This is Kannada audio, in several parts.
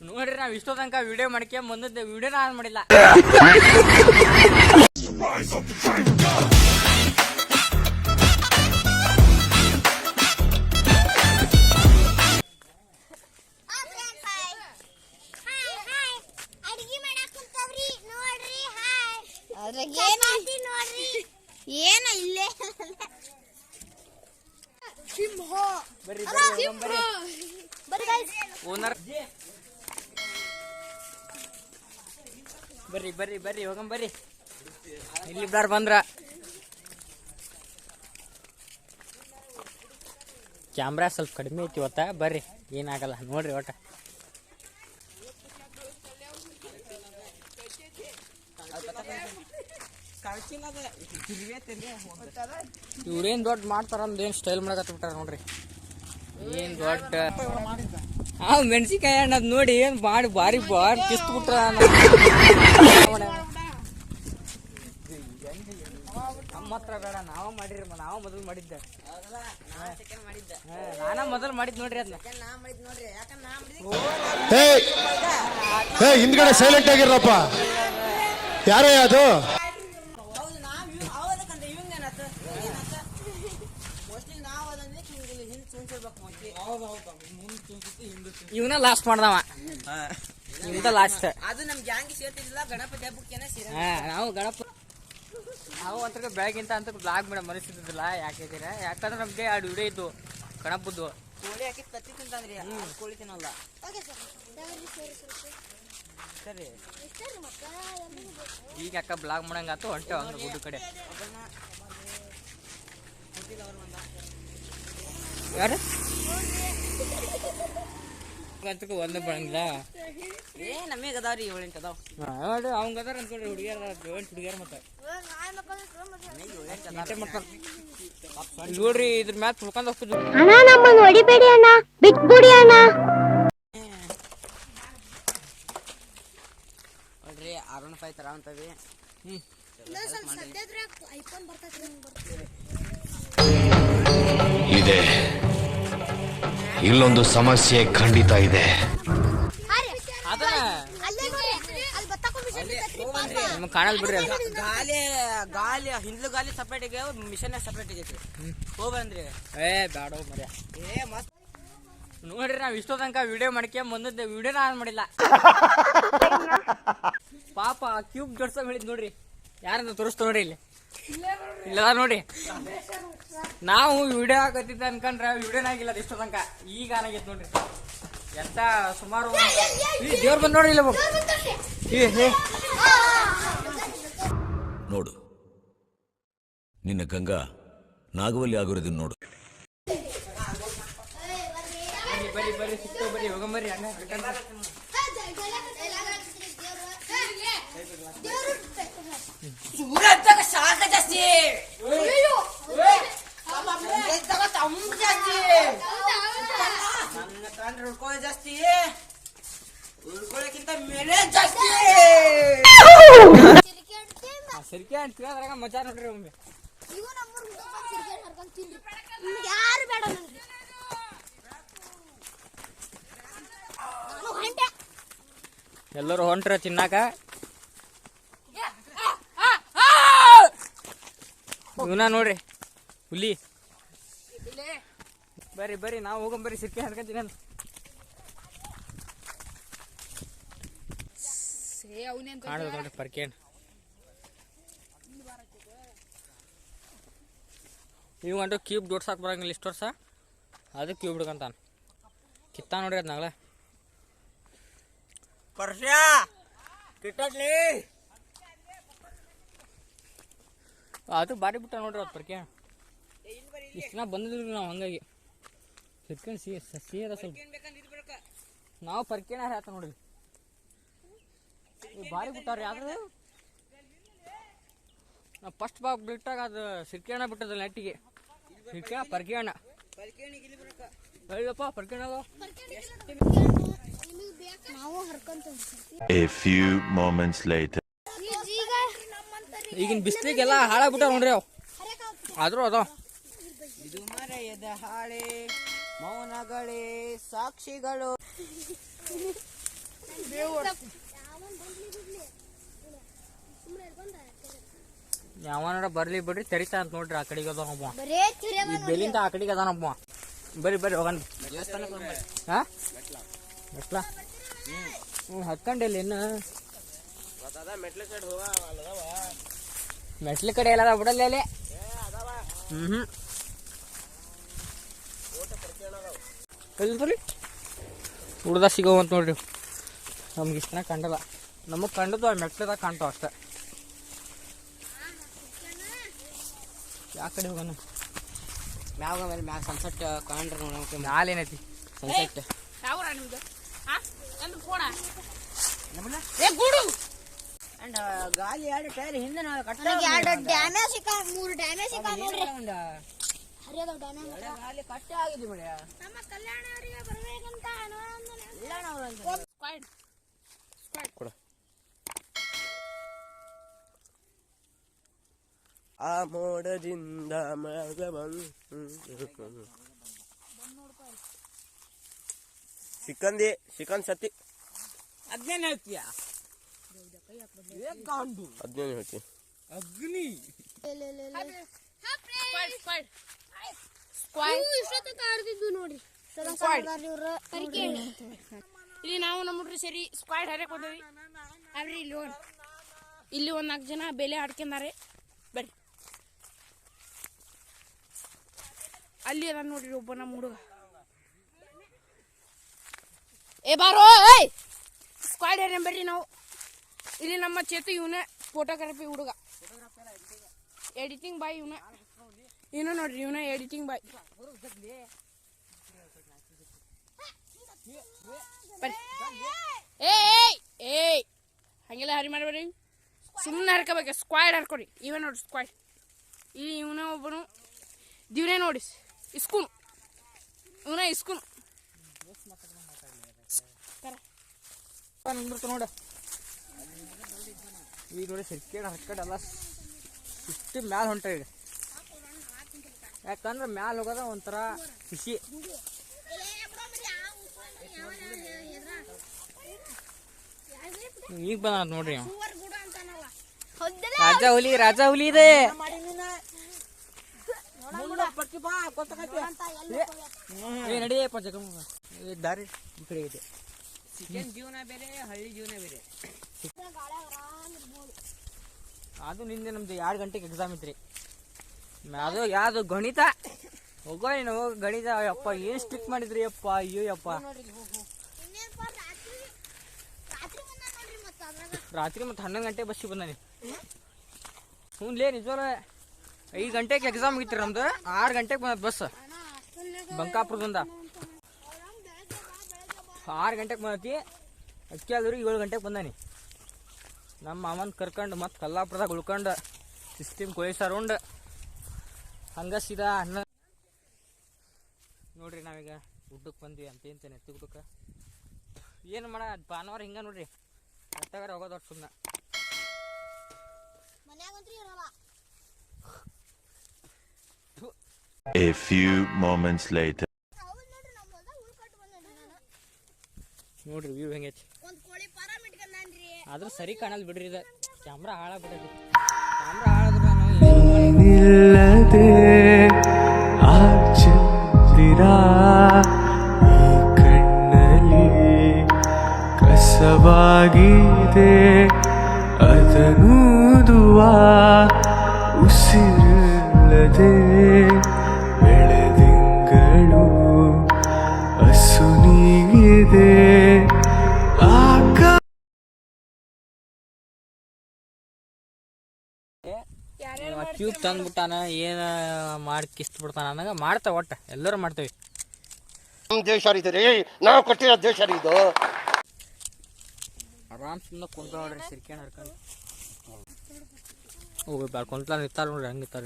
ನೋಡ್ರಿ ನಾವ್ ಇಷ್ಟೋ ತನಕ ವಿಡಿಯೋ ಮಾಡ್ಕೆ ಮುಂದೆ ವಿಡಿಯೋನ ಆನ್ ಮಾಡಿಲ್ಲ. ಏನ ಇಲ್ಲೇ ಬರ್ರಿ. ಓನರ್ ಬರ್ರಿ ಬರ್ರಿ ಬರ್ರಿ ಹೋಗಂ ಬರ್ರಿ. ಇಲ್ಲಿ ಇಬ್ಬರು ಬಂದ್ರ. ಕ್ಯಾಮ್ರಾ ಸ್ವಲ್ಪ ಕಡಿಮೆ ಐತಿ ಇವತ್ತ ಬರ್ರಿ, ಏನಾಗಲ್ಲ, ನೋಡ್ರಿ ಒಟ್ಟ. ಇವ್ರೇನ್ ದೊಡ್ಡ ಮಾಡ್ತಾರ ಅಂದ್ರೆ ಏನ್ ಸ್ಟೈಲ್ ಮಾಡಕತ್ತ ಬಿಟ್ಟಾರ ನೋಡ್ರಿ. ಏನ್ ದೊಡ್ಡ ಆ ಮೆಣಸಿಕಾಯಿ ಹಣ್ಣು ನೋಡಿ ಏನ್ ಮಾಡಿ ಬಾರಿ ಬಾರಿ ಕಿಸ್ತು ಬಿಟ್ರ ನಮ್ಮ ಹತ್ರ ಬೇಡ, ನಾವ ಮಾಡಿರಿ, ನಾವ ಮೊದಲು ಮಾಡಿದ್ದೆ. ನಾನ ಮೊದಲು ಮಾಡಿದ್ ನೋಡ್ರಿ ಅದನ್ನ ಹಿಂದ್ಗಡೆ ಸೈಲೆಂಟ್ ಆಗಿರಪ್ಪ ಯಾರೇ ಅದು? ಇವನ ಲಾಸ್ಟ್ ಮಾಡ್ದವ. ಇವಂದ ಲಾಸ್ಟ್ ಅದು ನಮ್ ಗ್ಯಾಂಗ್ ಸೇರ್ತಿದಿಲ್ಲ ಗಣಪತಿ ಹಬ್ಬಕ್ಕೆ ಸೇರ ಹಾ ನಾವು ಗಣಪ ನಾವು ಅಂತ ಬೆಳಗಿಂತ ಅಂತ ಬ್ಲಾಗ್ ಮೇಡಮ್ ಮನಸ್ಸಿದ್ದಿಲ್ಲ ಯಾಕಿದ್ರೆ ಯಾಕಂದ್ರೆ ನಮ್ಗೆ ಎರಡು ವಿಡಿಯೋ ಇದ್ದು ಗಣಪದ್ದು. ಕೋಳಿ ಹಾಕಿ ತತ್ತಿ ತಿಂತಂದ್ರಿ ಕೋಳಿ ತಿನ್ನಲ್ಲ. ಓಕೆ ಸರ್ ಈಗ ಅಕ್ಕ ಬ್ಲಾಗ್ ಮಾಡಂಗಾತು ಹೊಂಟೆ ಅಂದ್ರೆ ಗುಡ್ಡು ಕಡೆ. ಯಾರು? ಅಂತಕ್ಕೂ ಒಂದು ಏ ನಮಗೆ ಅದಾವ್ರಿ ಏಳೆಂಟು ಅದಾವ. ನೋಡಿ ಅವಂಗ ಅದಾರ ಅನ್ಕೊಂಡ್ರಿ ಹುಡುಗಿಯರ ಹುಡುಗಿಯರ ಮತ್ತೆ. ನೋಡ್ರಿ ಇದ್ರ ಮ್ಯಾಲ ತುಳ್ಕೊಂಡ್ ಹೋಗ್ತಿದ್ವಿ. ಅಣ್ಣ ನಮ್ಮನ್ನ ಹೊಡಿಬೇಡಿ ಅಣ್ಣ ಬಿಟ್ಬಿಡಿ ಅಣ್ಣ. ನೋಡ್ರಿ ಅರುಣ್ ಫೈ ತರ ಅಂತವಿ ಹ್ಮ್. ಐಫೋನ್ ಬರ್ತೈತಿ ಇದೆ. ಇಲ್ಲೊಂದು ಸಮಸ್ಯೆ ಖಂಡಿತ ಇದೆ. ಕಾಣಲ್ ಬಿಡ್ರಿ ಗಾಲಿ ಗಾಲಿ ಹಿಂದ್ಲು ಗಾಲಿ ಸಪ್ರೇಟ್ ಇದೆ ಮಿಷನ್ ಸಪ್ರೇಟ್ ಆಗೈತಿ ಹೋಗ್ಬಂದ್ರಿ ಏ ಬ್ಯಾಡ ಮರ್ಯ ಏ ಮಸ್ತ್. ನೋಡ್ರಿ ನಾವ್ ಇಷ್ಟೋ ತನಕ ವಿಡಿಯೋ ಮಾಡ್ಕೆ ಮುಂದೆ ವಿಡಿಯೋನ ಆನ್ ಮಾಡಿಲ್ಲ. ಪಾಪ ಕ್ಯೂಬ್ ಜೋಡ್ಸ ಹೇಳಿದ್ ನೋಡ್ರಿ. ಯಾರನ್ನ ತೋರಿಸ್ತ ನೋಡ್ರಿ ಇಲ್ಲಿ. ಇಲ್ಲದ ನೋಡಿ. ನಾವು ವಿಡಿಯೋ ಹಾಕತ್ತಿದ್ದ ಅನ್ಕೊಂಡ್ರೆ ವಿಡಿಯೋನ ಆಗಿಲ್ಲ ಅದು ಇಷ್ಟೋ ತನಕ. ಈಗ ಆನಾಗೈತೆ ನೋಡ್ರಿ. ಎಂತ ಸುಮಾರು ದೇವ್ರ ಬಂದ್ ನೋಡಿ ಇಲ್ಲ. ನೋಡು. ನಿನ್ನ ಗಂಗಾ ನಾಗವಲ್ಲಿ ಆಗಿರೋದನ್ನ ನೋಡು. ಬರೀ ಬರೀ ಸಿಕ್ತ ಬರೀ ಹೋಗಂಬರಿ ಅಣ್ಣ ಬೇಕಂದ್ರೆ. ಸೂರತ್ದಾಗ ಶಾಖ ಜಾಸ್ತಿ ಇದ್ದಾಗ ತಂಪು ಜಾಸ್ತಿ ನನ್ನ ಕಂಡ್ರೆ ಉಳ್ಕೊಳ್ಳೋ ಜಾಸ್ತಿ ಉಳ್ಕೊಳ್ಳೋಕ್ಕಿಂತ ಮೇಲೆ ಜಾಸ್ತಿ ಆ ಸರಿಕೆ ಅಂತ ಕೇಳಿದ್ರಾಗ ಮಜಾ ನೋಡ್ರಿ ಒಮ್ಮೆ ಯಾರು ಬೇಡ ನನ್ಗೆ ಹೊಂಟೆ ಎಲ್ಲರೂ ಹೊಂಟ್ರ ತಿನ್ನಾಕ ಇವನ ನೋಡ್ರಿ. ಹುಲಿ. ಬರ್ರಿ ಬರ್ರಿ ನಾವು ಹೋಗಂ ಬರ್ರಿ ಸಿಕ್ಕಿ ಹರ್ಕೊಂತೀನಿ ಅಂತ ಕಾಣದ ನೋಡ್ರಿ ಪರ್ಕೇನ್ ಇವಂಟು ಕ್ಯೂಬ್ ದೊಡ್ಸಾಕ್ ಬರಂಗಿಲ್ಲ ಇಷ್ಟು ವರ್ಷ. ಅದು ಕ್ಯೂಬ್ ಹಿಡ್ಕಂತಾನ. ಕಿತ್ತ ನೋಡ್ರಿ ಅದ್ನಾಗಲ. ಪರ್ಷ ಕಿಟ್ಟಟ್ಲಿ. ಅದು ಬಾರಿ ಬಿಟ್ಟ ನೋಡ್ರಿ ಅದು ಪರ್ಕೆ ಇಷ್ಟು ದಿನ ಬಂದಿದ್ರಿ ನಾವು ಹಂಗಾಗಿ. ಹಿಡ್ಕೊಂಡು ಸಿಹಿ ಸಿಹಿ ಅದ ಸ್ವಲ್ಪ. ನಾವು ಪರ್ಕೆನ ಆತ ನೋಡ್ರಿ. ಬಾರಿ ಭಾರಿ ಬಿಟ್ಟಾರ ಯಾವ್ದು ನಾವು ಫಸ್ಟ್ ಬಾಕ್ ಬಿಟ್ಟಾಗ ಅದು ಸಿರ್ಕೆಣ ಬಿಟ್ಟದ ನೆಟ್ಟಿಗೆ. ಸಿರ್ಕೆ ಪರ್ಕೆ ಹಣ್ಣ ಹೇಳಪ್ಪ ಪರ್ಕೆ. ನಾವು ಹರ್ಕೊಂತ A few moments later. ಈಗಿನ ಬಿಸಿಲಿಗೆಲ್ಲ ಹಾಳಾಗ್ಬಿಟ್ಟ ನೋಡ್ರಿ ಅವು. ಆದ್ರೂ ಅದ. ಇದು ಮರೆಯದ ಹಾಳೆ ಮೌನಗಳೇ ಸಾಕ್ಷಿಗಳು. ಯಾವನಾರ ಬರ್ಲಿ ಬಿಡ್ರಿ ತೆರಿತಾ ಅಂತ ನೋಡ್ರಿ ಆ ಕಡೆಗೆ ಅದಾನಪ್ಪ ಈ ಬೆಲಿಂದ ಆ ಕಡೆಗೆ ಅದಾನಪ್ಪ ಬರ್ರಿ ಬರ್ರಿ ಹೋಗಣ. ಹಾ? ಮೆಟ್ಲ? ಹ್ಞೂ ಹತ್ಕೊಂಡಿಲ್ಲ ಇನ್ನು. ಮೆಟ್ಲ ಕಡೆ ಎಲ್ಲ ಬಿಡಲ್ಲ ಅಲ್ಲಿ. ಹ್ಞೂ ಉಳ್ದ ಸಿಗೋವಂತ ನೋಡ್ರಿ. ನಮ್ಗೆ ಇಷ್ಟನ ಕಂಡಲ್ಲ. ನಮಗೆ ಕಂಡದ್ದು ಆ ಮೆಟ್ಲದಾಗ ಕಾಣ್ತಾವ ಅಷ್ಟೆ. ಯಾವ ಕಡೆ ಹೋಗೋಣ? ಮ್ಯಾಗ ಮೇಲೆ ಮ್ಯಾಗ ಸನ್ಸೆಟ್ ಕಾಣ್ರಿ ನೋಡೋಕೆ ಮ್ಯಾಲ ಏನೈತಿ? ಸನ್ಸೆಟ್ ಅಂಡ್ ಗಾಲಿ ಎರಡು ಟೈರ್ ಹಿಂದೆ ನಾವು ಕಟ್ಟ ಎರಡು ಡ್ಯಾಮೇಜ್ ಸಿಕ್ಕ ಮೂರು ಡ್ಯಾಮೇಜ್ ಸಿಕ್ಕ ನೋಡ್ರಿ. ಹರಿಯದ ಡ್ಯಾಮೇಜ್ ಗಾಲಿ ಕಟ್ಟೆ ಆಗಿದೆ ಬಿಡಿ. ನಮ್ಮ ಕಲ್ಯಾಣ ಅವರಿಗೆ ಬರ್ಬೇಕಂತ ಇಲ್ಲ ನಾವು ಆ ಮೋಡದಿಂದ ಮಗ ಬಂದು ಸಿಕ್ಕಂದಿ ಸಿಕ್ಕಂದ್ ಸತಿ. ಅದೇನು ಹೇಳ್ತೀಯ? ಹದಿನೈದು ಹಾಕಿ ಅಗ್ನಿ. ನೋಡ್ರಿ. ಇಲ್ಲಿ ನಾವು ನಮ್ಮ ಹುಡ್ರಿ ಸೇರಿ ಸ್ಕ್ವಾಡ್ ಹರಕ್ ಹೋದವಿ. ಅವ್ರಿ ಇಲ್ಲಿ ಇಲ್ಲಿ ಒಂದ್ ನಾಲ್ಕು ಜನ ಬೆಲೆ ಆಡ್ಕೊಂಡಾರೆ. ಬರ್ರಿ. ಅಲ್ಲಿ ಅದ ನೋಡ್ರಿ ಒಬ್ಬ ನಮ್ಮ ಹುಡುಗ. ಏ ಬಾರೋ ಏಯ್! ಸ್ಕ್ವಾಡ್ ಹರ ಬರ್ರಿ ನಾವು. ಇಲ್ಲಿ ನಮ್ಮ ಚೇತು ಇವನೇ ಫೋಟೋಗ್ರಫಿ ಹುಡುಗ. ಎಡಿಟಿಂಗ್ ಬಾಯ್ ಇವನೇ. ಇವನು ನೋಡ್ರಿ, ಇವನೇ ಎಡಿಟಿಂಗ್ ಬಾಯ್ ಏ ಏಯ್ ಹಂಗೆಲ್ಲ ಹರಿ ಮಾಡಬೇಡಿ ಸುಮ್ಮನೆ ಹರ್ಕೋಬೇಕು ಸ್ಕ್ವಾಡ್ ಹರ್ಕೊಡಿ. ಇವೇ ನೋಡಿ ಸ್ಕ್ವಾಡ್ ಇಲ್ಲಿ ಇವನೇ ಒಬ್ಬನು. ದಿವ್ನೇ ನೋಡಿ, ಇಸ್ಕೂನು. ಇವನೇ ಇಸ್ಕೂನು. ನೋಡ. ಈಗ ನೋಡಿ ಸಿರ್ಕೇಡ್ ಹಕ್ಕಡ ಎಲ್ಲ ಇಷ್ಟು ಮ್ಯಾಲ ಹೊಂಟ ಈಗ ಯಾಕಂದ್ರೆ ಮ್ಯಾಲ ಹೋಗೋದ ಒಂಥರ ಖುಷಿ. ಈಗ ಬಂದ ನೋಡ್ರಿ ರಾಜ ಹುಲಿ ರಾಜ ಹುಲಿ ಇದೆ. ಜಗಮ್ಮ ದಾರಿ, ಈ ಕಡೆ ಇದೆ. ಜೀವನ ಬೇರೆ, ಹಳ್ಳಿ ಜೀವನ ಬೇರೆ. ಅದು ನಿನ್ನೆ ನಮ್ದು ಎರಡು ಗಂಟೆಗೆ ಎಕ್ಸಾಮ್ ಇತ್ರಿ. ಅದು ಯಾವುದು ಗಣಿತ? ಹೋಗೋ ನೀನು ಗಣಿತ. ಅಪ್ಪ ಏನು ಸ್ಟ್ರಿಕ್ ಮಾಡಿದ್ರಿ? ಅಪ್ಪ ಅಯ್ಯೋ ಇನ್ನೇನಪ್ಪ ರಾತ್ರಿ ಮತ್ತೆ ಹನ್ನೊಂದು ಗಂಟೆ ಬಸ್ಸಿಗೆ ಬಂದಾನೆ ಹ್ಞೂ, ಲೇ ನಿಜವಲ್ಲ ಐದು ಗಂಟೆಗೆ ಎಕ್ಸಾಮ್ ಆಗಿತ್ತು ನಮ್ದು. ಆರು ಗಂಟೆಗೆ ಬಂದ ಬಸ್ ಬಂಕಾಪುರದಿಂದ. ಆರು ಗಂಟೆಗೆ ಬಂದತಿ. ಅಕ್ಕಿ ಆದ್ರೂ ಏಳು ಗಂಟೆಗೆ ಬಂದಾನಿ. ನಮ್ಮ ಮಾಮನ್ ಕರ್ಕೊಂಡು ಮತ್ತು ಕಲ್ಲಾಪುರದಾಗ ಉಳ್ಕೊಂಡು ಸಿಸ್ಟಮ್ ಕೊಯ್ಸಾರ ಉಂಡು ಹಂಗೆ ಸೀದಾ ಅನ್ನ ನೋಡ್ರಿ ನಾವೀಗ ಊಟಕ್ಕೆ ಬಂದ್ವಿ ಅಂತ ಏನ್ತೇನೆ ಎತ್ತಿ ಊಟಕ್ಕೆ? ಏನು ಮಾಡ ಭಾನುವಾರ ಹಿಂಗೆ ನೋಡ್ರಿ. ಹೊತ್ತಾಗಾರ ಹೋಗೋದು ಸುಮ್ಮನೆ A few moments later. ಹೌದು ನೋಡ್ರಿ ನಮ್ಮ ಹೊಲ್ದಾಗ ಉಳ್ಕಟ್ಟು ಬಂದೇನ್ರಿ ನಾನು ನೋಡ್ರಿ ವ್ಯೂ ಹೆಂಗೈತಿ. ಆದ್ರೂ ಸರಿ ಕಾಣಲ್ ಬಿಡ್ರಿ ಇದು. ಕ್ಯಾಮ್ರಾ ಹಾಳಾದ್ರೆ ಈ ಕಣ್ಣಲ್ಲಿ ಕಸವಾಗಿದೆ. ಅದನೂದುವ ಉಸಿರಿಲ್ಲದೆ ಬೆಳೆದಿಂಗಳು ಅಸುನೀಗಿದೆ ಆಕ ಕ್ಯೂಬ್ ತಂದ್ಬಿಟ್ಟಾನ ಏನ ಮಾಡಿ ಕಿಸ್ತ್ ಬಿಡ್ತಾನ ಅನ್ನಂಗ ಮಾಡ್ತಾವ ಒಟ್ಟ. ಎಲ್ಲರೂ ಮಾಡ್ತೇವೆ. ನಮ್ಮ ದೇಶ ಇದು ರೀ ನಾವು ಕೊಟ್ಟಿರೋ ದೇಶ ರೀ ಇದು. ಆರಾಮ್ ಸುಮ್ಮನೆ ಕುಂತ ನೋಡ್ರಿ ಸಿರ್ಕ್ಯಾಣ ಹರ್ಕೊಂಡು ಹೋಗಿ ಬ್ಯಾಡ ಕುಂತ್ಲ ಇರ್ತಾರ ನೋಡ್ರಿ ಹಂಗೆ ನಿಂತಾರ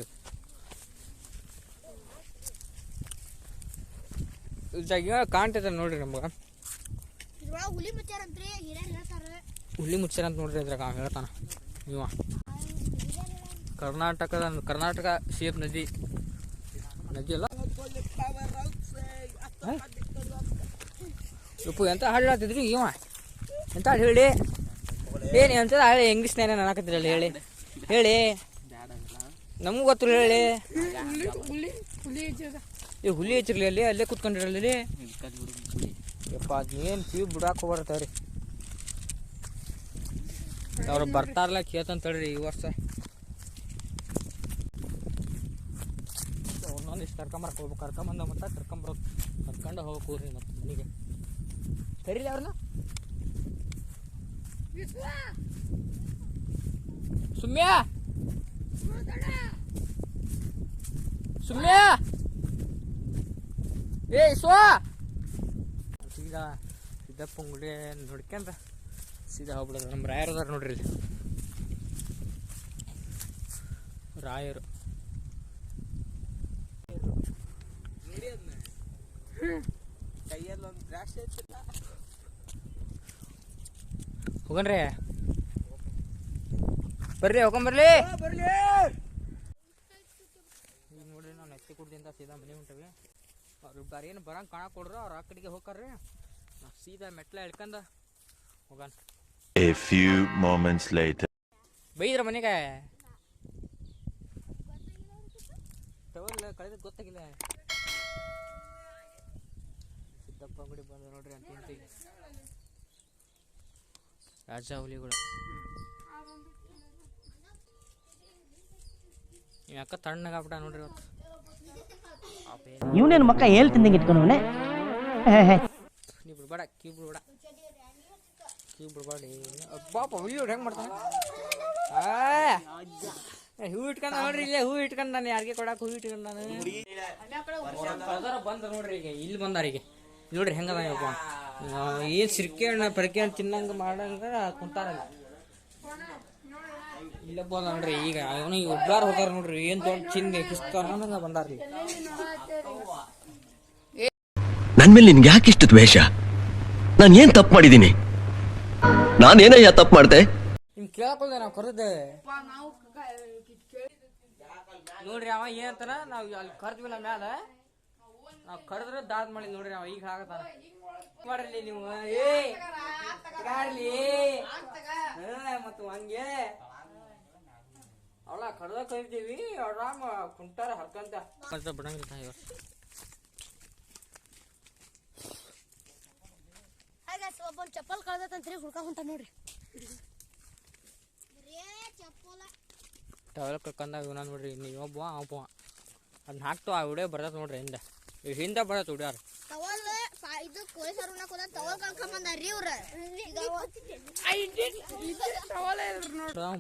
ಇದಾಗ ಕಾಣ್ತೈತೆ ನೋಡ್ರಿ ನಮ್ಗೆ? ಹುಲಿ ಮುಚ್ಚಾರ ಅಂತ ನೋಡ್ರಿ ಇದ್ರಾಗ ಅವ ಹೇಳ್ತಾನ. ಇವ. ಕರ್ನಾಟಕದ ಕರ್ನಾಟಕ ಸೇಫ್ ನದಿ. ನದಿ ಅಲ್ಲ? ಉಪ್ಪು ಎಂತ ಹಾಡು ಹೇಳ್ತಿದ್ರಿ ಇವ? ಎಂತ ಹಾಡು ಹೇಳಿ? ಏನು ಎಂತ ಹೇಳಿ ನಾನು ನನಕತ್ತಿರಲ್ಲ ಹೇಳಿ. ಹೇಳಿ. ನಮಗೂ ಗೊತ್ತಿಲ್ಲ ಹೇಳಿ. ಈ ಹುಲಿ ಹಚ್ಚಿರ್ಲಿ ಅಲ್ಲಿ, ಅಲ್ಲೇ ಕುತ್ಕೊಂಡಿರಲಿ ಯಪ್ಪ ಅದೇನು ಕಿವಿ ಬಿಡಾಕ ಹೋಗ್ಬರ್ತಾವ್ರಿ ಅವ್ರು ಬರ್ತಾರಲ್ಲ ಕೇತಂತ ಹೇಳ್ರಿ ಈ ವರ್ಷ. ಒಂದೊಂದು ಇಷ್ಟು ಕರ್ಕೊಂಬರಕ್ಕೆ ಹೋಗ್ಬೇಕು. ಕರ್ಕೊಂಬಂದ ಮತ್ತೆ ಕರ್ಕೊಂಬರೋದು ಕರ್ಕೊಂಡು ಹೋಗಕ್ಕೆ ಹೋಗ್ರಿ ಮತ್ತೆ ಮನೆಗೆ ಕರೀಲಿ ಅವ್ರನ್ನ? ಸುಮ್ಯ? ಸುಮ್ಯ? ಏ ಸೋ ಸೀದಾ ಸಿದ್ದಪ್ಪ ಗುಡಿ ನೋಡ್ಕೊಂಡ ಸೀದಾ ಹೋಗ್ಬಿಡೋದು. ನಮ್ಮ ರಾಯರದಾರ ನೋಡ್ರಿ ರಾಯರು. ಕೈಯಲ್ಲಿ ಒಂದು ದ್ರಾಕ್ಷಿ ಹೋಗನ್ ಹೋಗನ್ರಿ ಬರ್ರಿ ಹೋಗೊಂಬರ್ಲಿ ಈಗ ನೋಡ್ರಿ ನಾವು ನೆತ್ತಿ ಕುಡ್ದಿಂದ ಸೀದಾ ಮನೆ ಹೊಂಟವಿ. ಅವ್ರು ಬಾರಿ ಏನು ಬರಂಗೆ ಕಾಣ ಕೊಡ್ರಿ ಅವ್ರು ಆ ಕಡೆಗೆ ಹೋಗ್ರಿ ನಾವು ಸೀದಾ ಮೆಟ್ಲ ಎಳ್ಕಂದ ಹೋಗಣ. A few moments later. ಬೈದ್ರ ಮನೆಗೆ. ಟವಲ್ ಕಳೆದ ಗೊತ್ತಾಗಿಲ್ಲ. ಸಿದ್ದಪ್ಪ ಅಂಗಡಿ ಬಂದ ನೋಡ್ರಿ ಅಂತ ಹಿಂತಿ ರಾಜ ಹುಲಿಗಳು ಯಾಕ ಅಕ್ಕ ತಣ್ಣಗಾಗ್ಬಿಟ್ಟ ನೋಡ್ರಿ ಇವತ್ತು. ಇವನೇನು ಮಕ್ಕ ಹೇಳ್ತಿದ್ದಂಗೆ ಇಟ್ಕೊಂಡವನೆ ನೀ ಬಿಡ್ಬೇಡ ಕೀ ಬಿಡ್ಬೇಡ. ಕೀ ಬಿಡ್ಬೇಡಿ ಅಬ್ಬಾಪ ಹುಲಿ ಹೆಂಗೆ ಮಾಡ್ತಾನೆ? ಹೂ ಇಟ್ಕೊಂಡ ನೋಡ್ರಿ ಇಲ್ಲೇ ಹೂ ಇಟ್ಕೊಂಡ್ ನಾನು ಯಾರಿಗೆ ಕೊಡಕ್ ಹೂ ಇಟ್ಕೊಂಡ್ ನಾನು ಬಂದ ನೋಡ್ರಿ ಈಗ ಇಲ್ಲಿ ಬಂದಾರಿಗೆ ಈಗ. ನೋಡ್ರಿ ಹೆಂಗದ ಯಪ್ಪ ಏನು ಸಿರ್ಕೆ ಅಣ್ಣ ಪರಕೆ ಹಣ್ಣು ತಿನ್ನಂಗ ಮಾಡಂಗ ಕುಂತಾರಲ್ಲ. ಇಲ್ಲ ಬಂದ ನೋಡ್ರಿ ಈಗ ಅವನು ಒಬ್ಬಾರ ಹೋಗಾರ ನೋಡ್ರಿ ಏನ್ ದೊಡ್ಡ ಚಿನ್ನ ಕಿಸ್ತಾರ ಬಂದಾರ್ರಿ. ನನ್ ಮೇಲೆ ನಿನ್ಗೆ ಯಾಕೆ ಇಷ್ಟು ದ್ವೇಷ? ನಾನು ಏನ್ ತಪ್ಪು ಮಾಡಿದ್ದೀನಿ ನಾನೇನಯ್ಯ ತಪ್ಪು ಮಾಡ್ದೆ? ನಿಮ್ ಕೇಳಕ್ಕೋದೆ ನಾವು ಕರೆದೆ. ನೋಡ್ರಿ ಅವ ಏನಂತಾನ ನಾವು ಅಲ್ಲಿ ಕರ್ದ್ವಿಲ್ಲ ಮ್ಯಾಲ. ನಾವ್ ಕರೆದ್ರೆ ದಾದ್ ಮಾಡಿ ನೋಡ್ರಿ ನಾವು ಈಗ ಆಗತಾನ ಮಾಡ್ರಿ ನೀವು. ಏ ಮತ್ತು ಹಂಗೆ. ಅವಳ ಕಡ್ದ ಕರಿತೀವಿ ಆರಾಮ ಕುಂಟಾರ ಹರ್ಕಂತ. ಬಿಡಂಗಿಲ್ಲ ಇವ್ರು ಒಬ್ಬನ್ ಚಪ್ಪಲ್ ಕಳ್ದತ್ತಂತ್ರಿ ಹುಡ್ಕ ಹೊಂಟ ನೋಡ್ರಿ. ಟವಲ್ ಕರ್ಕಂದಾಗ ಇವನ ನೋಡ್ರಿ ನೀವು ಒಬ್ಬ ಒಬ್ಬ. ಅದನ್ನ ಹಾಕ್ತು ಆ ವಿಡಿಯೋ ಬರ್ತೈತೆ ನೋಡ್ರಿ ಹಿಂದೆ. ಹಿಂದೆ ಬರ ತುಡ್ಯಾರ ಇದು ಕೋಳಿ ಇವ್ರ.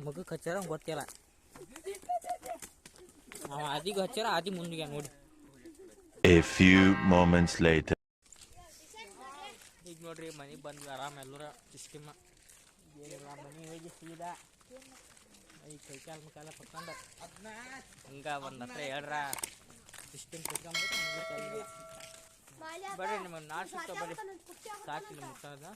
ಮಗಕ್ಕೆ ಹಚ್ಚಾರ ಗೊತ್ತಿಲ್ಲ. ಅವ ಆದಿಗೆ ಹಚ್ಚಾರ ಆದಿ ಮುಂದಿಗೆ ನೋಡಿ. A few moments later. ಈಗ ನೋಡ್ರಿ ಮನೆಗೆ ಬಂದ್ವಿ ಆರಾಮ ಎಲ್ಲರ ಸಿಸ್ಟಮ್. ಏನಿಲ್ಲ ಮನೆ ಹೋಗಿ ಸೀದಾ. ಐ ಕೈಕಾಲ ಮುಕಾಲ ಮುಖಾಲ ಪಕ್ಕೊಂಡ ಹಂಗ ಒಂದು ಹತ್ರ ಹೇಳ್ರ. ಸಿಸ್ಟಮ್ ಕುತ್ಕೊಂಡ್ಬಿಟ್ಟು ಮುಗಿತ ಬರ್ರಿ ನಿಮಗೆ ನಾಳೆ ಸಿಗ್ತಾವ ಬರ್ರಿ ಸಾಕಿಲ್ಲ ಮುಟ್ಟದ